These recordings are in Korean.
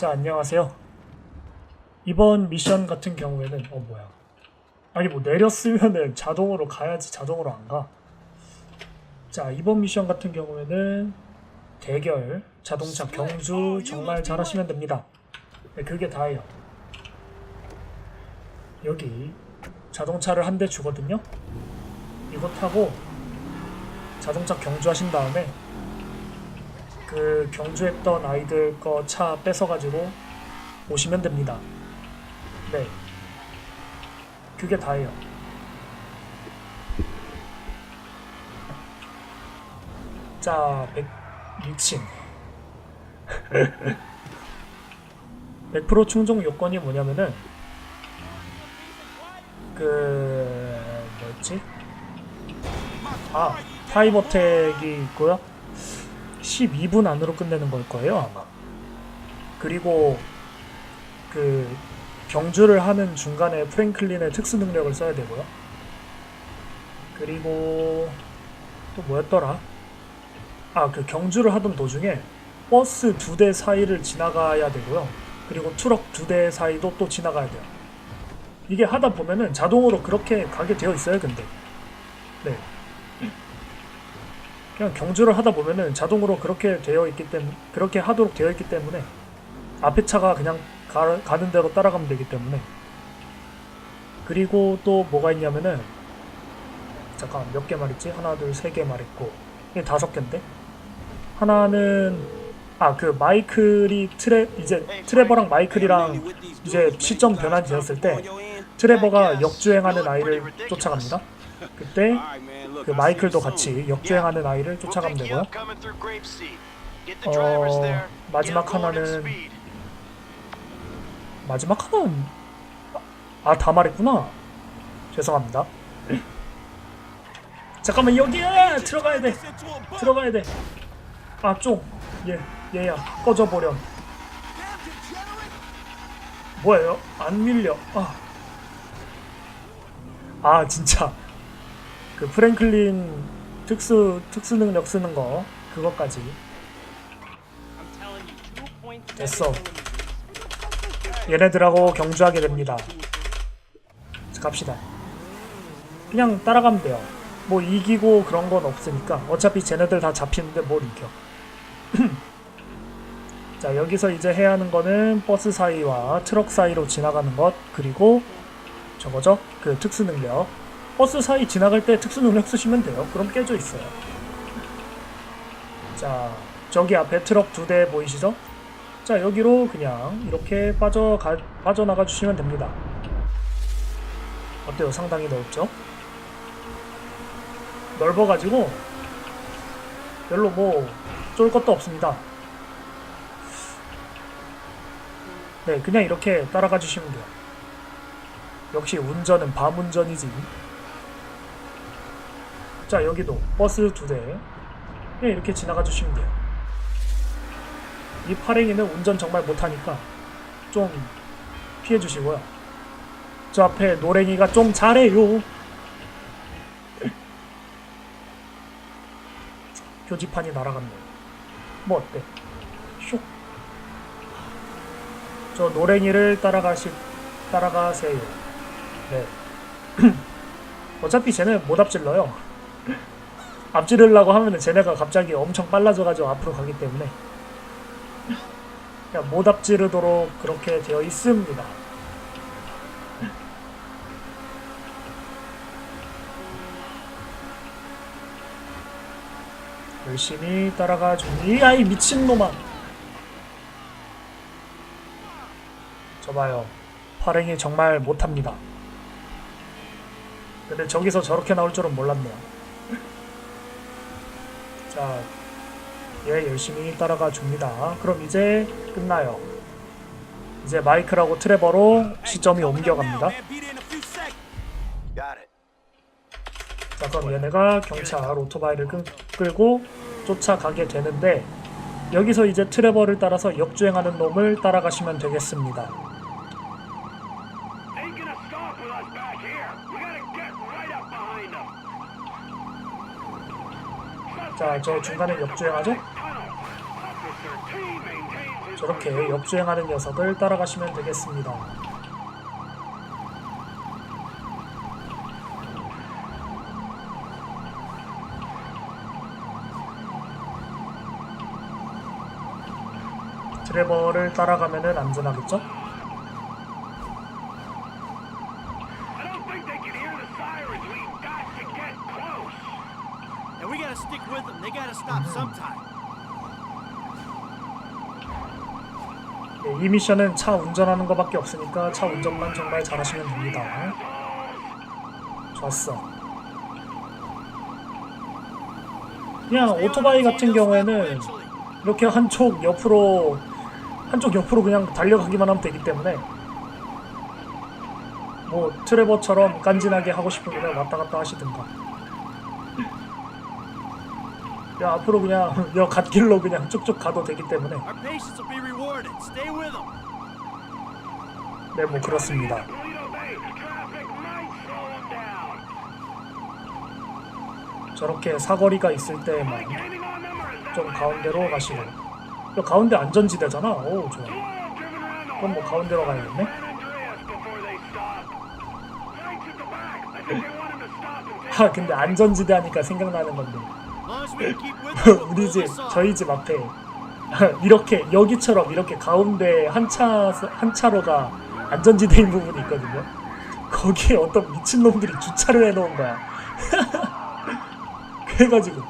자, 안녕하세요. 이번 미션 같은 경우에는, 어, 뭐야. 아니, 뭐, 내렸으면은 자동으로 가야지 자동으로 안 가. 자, 이번 미션 같은 경우에는 대결, 자동차 경주 정말 잘하시면 됩니다. 네, 그게 다예요. 여기 자동차를 한 대 주거든요. 이거 타고 자동차 경주하신 다음에 그 경주했던 아이들 거 차 뺏어가지고 오시면 됩니다. 네. 그게 다예요. 자, 106층. 100% 충족 요건이 뭐냐면은 그 뭐였지? 아 타임어택이 있고요. 12분 안으로 끝내는 걸 거예요 아마. 그리고 그 경주를 하는 중간에 프랭클린의 특수 능력을 써야 되고요. 그리고 또 뭐였더라? 아 그 경주를 하던 도중에 버스 두 대 사이를 지나가야 되고요. 그리고 트럭 두 대 사이도 또 지나가야 돼요. 이게 하다 보면은 자동으로 그렇게 가게 되어 있어요, 근데. 네. 그냥 경주를 하다 보면은 자동으로 그렇게 되어 있기 때문에, 그렇게 하도록 되어 있기 때문에, 앞에 차가 그냥 가, 가는 대로 따라가면 되기 때문에. 그리고 또 뭐가 있냐면은, 잠깐 몇 개 말했지? 하나, 둘, 세 개 말했고, 이게 다섯 개인데? 하나는, 아, 그 마이클이 트레, 이제 트레버랑 마이클이랑 이제 시점 변환이 되었을 때, 트레버가 역주행하는 아이를 쫓아갑니다. 그때 그 마이클도 같이 역주행하는 아이를 쫓아가면 되고요. 어, 마지막 하나는 마지막 하나는 아다 말했구나. 죄송합니다. 잠깐만 여기야 들어가야 돼. 들어가야 돼. 아좀얘 얘야 꺼져 버렴. 뭐예요? 안 밀려. 아. 아 진짜 그 프랭클린 특수 특수 능력 쓰는 거 그것까지. 됐어. 얘네들하고 경주하게 됩니다. 자, 갑시다. 그냥 따라가면 돼요. 뭐 이기고 그런 건 없으니까. 어차피 쟤네들 다 잡히는데 뭘 이겨. 자 여기서 이제 해야 하는 거는 버스 사이와 트럭 사이로 지나가는 것 그리고 저거죠? 그 특수 능력. 버스 사이 지나갈 때 특수 능력 쓰시면 돼요. 그럼 깨져 있어요. 자, 저기 앞에 트럭 두 대 보이시죠? 자, 여기로 그냥 이렇게 빠져 가, 빠져나가 주시면 됩니다. 어때요? 상당히 넓죠? 넓어가지고 별로 뭐 쫄 것도 없습니다. 네, 그냥 이렇게 따라가 주시면 돼요. 역시 운전은 밤 운전이지. 자 여기도 버스 두 대. 그냥 이렇게 지나가 주시면 돼요. 이 파랭이는 운전 정말 못하니까 좀 피해 주시고요. 저 앞에 노랭이가 좀 잘해요. 표지판이 날아갔네요. 뭐 어때? 쇽. 저 노랭이를 따라가시 따라가세요. 네. 어차피 쟤네 못 앞질러요. 앞지르려고 하면은 쟤네가 갑자기 엄청 빨라져가지고 앞으로 가기 때문에 그냥 못 앞지르도록 그렇게 되어 있습니다. 열심히 따라가 주니 아이 미친놈아 저 봐요 파랭이 정말 못합니다 근데 저기서 저렇게 나올 줄은 몰랐네요. 자, 얘 열심히 따라가 줍니다. 그럼 이제 끝나요. 이제 마이크라고 트레버로 시점이 옮겨갑니다. 자, 그럼 얘네가 경찰 오토바이를 끈, 끌고 쫓아가게 되는데 여기서 이제 트레버를 따라서 역주행하는 놈을 따라가시면 되겠습니다. 자, 저 중간에 역주행하죠? 저렇게 역주행하는 녀석을 따라가시면 되겠습니다. 드래버를 따라가면은 안전하겠죠? 이 미션은 차 운전하는 것밖에 없으니까 차 운전만 정말 잘하시면 됩니다. 좋았어. 그냥 오토바이 같은 경우에는 이렇게 한쪽 옆으로 한쪽 옆으로 그냥 달려가기만 하면 되기 때문에 뭐 트레버처럼 깐진하게 하고 싶으면 왔다 갔다 하시든가. 야 앞으로 그냥 여 갓 길로 그냥 쭉쭉 가도 되기 때문에. 네 뭐 그렇습니다. 저렇게 사거리가 있을 때만 좀 가운데로 가시고 여 가운데 안전지대잖아 오 좋아 그럼 뭐 가운데로 가야겠네 아 근데 안전지대 하니까 생각나는 건데 우리 pull 집. 저희 집 앞에 이렇게 여기처럼 이렇게 가운데 한차 한 차로가 안전지대인 부분이 있거든요 거기에 어떤 미친 놈들이 주차를 해놓은 거야 그래가지고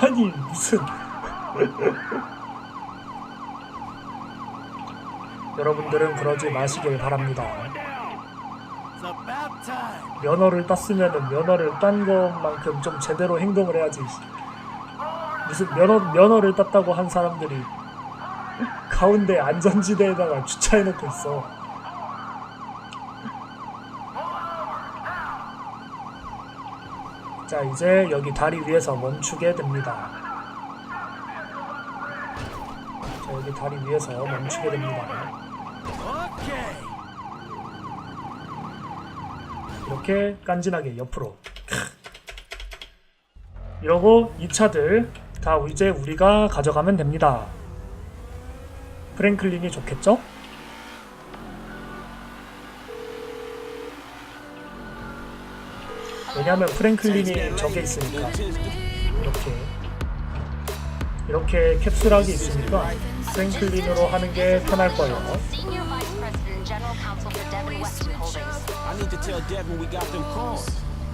아니 무슨 여러분들은 그러지 마시길 바랍니다. 면허를 땄으면은 면허를 딴 것만큼 좀 제대로 행동을 해야지. 무슨 면허 면허를 땄다고 한 사람들이 가운데 안전지대에다가 주차해놓고 있어. 자 이제 여기 다리 위에서 멈추게 됩니다. 자 여기 다리 위에서 멈추게 됩니다. 이렇게 깐진하게 옆으로 이러고 이 차들 다 이제 우리가 가져가면 됩니다. 프랭클린이 좋겠죠? 왜냐면 프랭클린이 저게 있으니까. 이렇게. 이렇게 캡슐하게 있으니까 프랭클린으로 하는 게 편할 거예요. Senior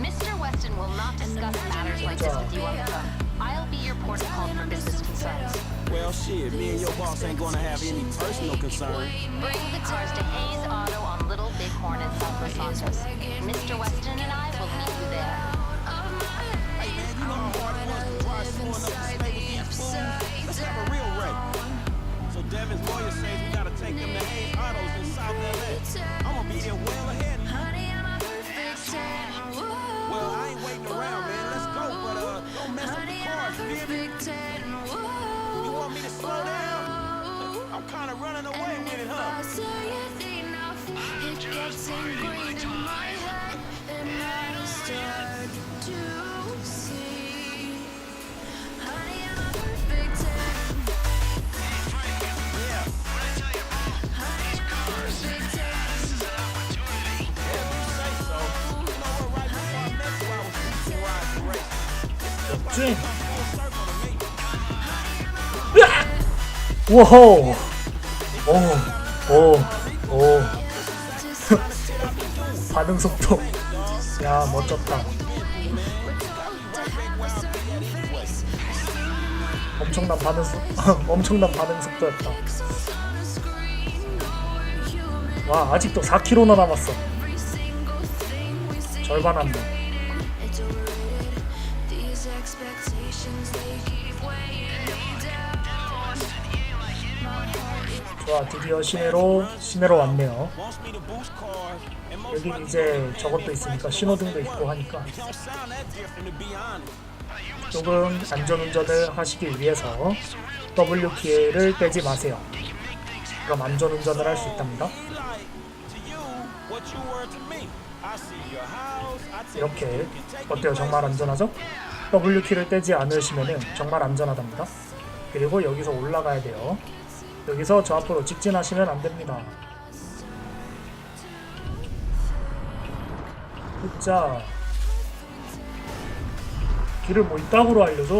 Vice President and General Counsel for Devin Weston Holdings. I need to tell Devin we got them cars. Mr. Weston will not discuss matters like this with you on the phone. I'll be your port of call for business concerns. Well, shit, me and your boss ain't gonna have any personal concern. Bring the 워호. 오오오. 반응 속도. 야 멋졌다. 엄청난 반응 속 엄청난 반응 속도였다. 와 아직도 4km나 남았어. 절반 안돼 좋아 드디어 시내로 시내로 왔네요 여기 이제 저것도 있으니까 신호등도 있고 하니까. 조금 안전운전을 하시기 위해서 W 기회를 빼지 마세요. 그럼 안전운전을 할 수 있답니다. 이렇게 어때요? 정말 안전하죠? W 키를 떼지 않으시면 정말 안전하답니다. 그리고 여기서 올라가야 돼요. 여기서 저 앞으로 직진하시면 안 됩니다. 진짜 길을 뭐 이따구로 알려줘.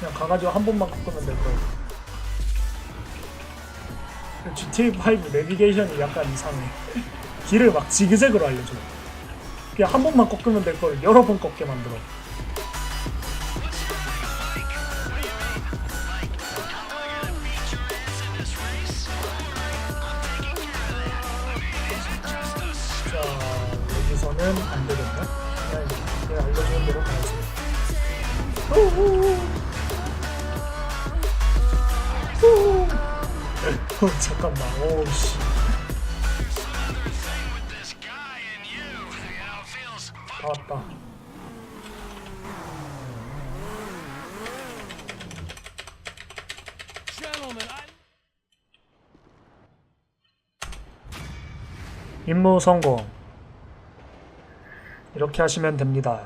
그냥 가가지고 한 번만 꺾으면 될 거예요. GTA5 내비게이션이 약간 이상해. 길을 막 지그재그로 알려줘. 그냥 한 번만 꺾으면 될 걸 여러 번 꺾게 만들어. 여기서는 안. 그냥, 그냥 알려주는 대로 가야지. 후후. 어, 잠깐만. 오우 씨. 다 왔다. Gentlemen, I. 임무 성공. 이렇게 하시면 됩니다.